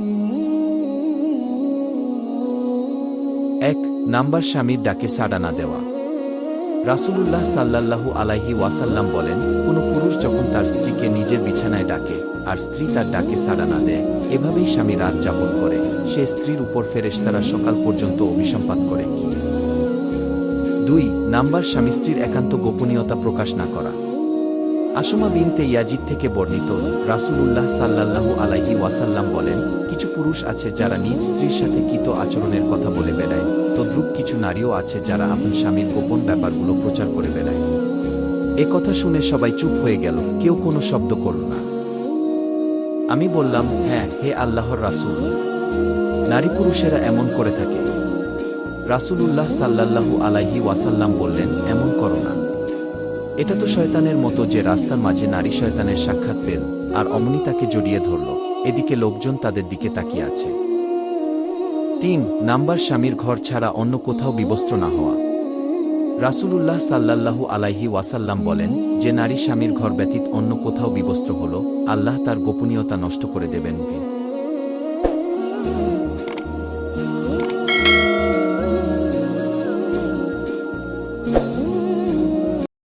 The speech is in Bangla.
এক, নাম্বার স্বামীর ডাকে সাড়া না দেওয়া। রাসুলুল্লাহ সাল্লাহ আলাহি ওয়াসাল্লাম বলেন, কোন পুরুষ যখন তার স্ত্রীকে নিজের বিছানায় ডাকে, আর স্ত্রী তার ডাকে সাড়া না দেয়, এভাবেই স্বামী রাত যাপন করে। সে স্ত্রীর উপর ফেরেশতারা সকাল পর্যন্ত অভিসম্পাত করে। দুই, নাম্বার স্বামী স্ত্রীর একান্ত গোপনীয়তা প্রকাশ না করা। আসমা বিনতে ইয়াজিদ থেকে বর্ণিত রাসুল উল্লাহ সাল্লাহ আলাহি ওয়াসাল্লাম বলেন কিছু পুরুষ আছে যারা নিজ স্ত্রীর সাথে কৃত আচরণের কথা বলে বেড়ায়। তদ্রূপ কিছু নারীও আছে যারা আপন স্বামীর গোপন ব্যাপারগুলো প্রচার করে বেড়ায়। এ কথা শুনে সবাই চুপ হয়ে গেল। কেউ কোনো শব্দ করল না। আমি বললাম হ্যাঁ হে আল্লাহর রাসূল। নারী পুরুষেরা এমন করে থাকে। রাসূলুল্লাহ সাল্লাল্লাহু আলাইহি ওয়াসাল্লাম বললেন, এমন করো না। এটা তো শয়তানের মতো যে রাস্তার মাঝে নারী শয়তানের সাক্ষাৎ পেল আর অমনি তাকে জড়িয়ে ধরল। এদিকে লোকজন তাদের দিকে তাকিয়ে আছে। তিন, নাম্বার স্বামীর ঘর ছাড়া অন্য কোথাও বিবস্ত্র না হওয়া। রাসূলুল্লাহ সাল্লাল্লাহু আলাইহি ওয়াসাল্লাম বলেন, যে নারী স্বামীর ঘর ব্যতীত অন্য কোথাও বিবস্ত্র হল, আল্লাহ তার গোপনীয়তা নষ্ট করে দেবেন।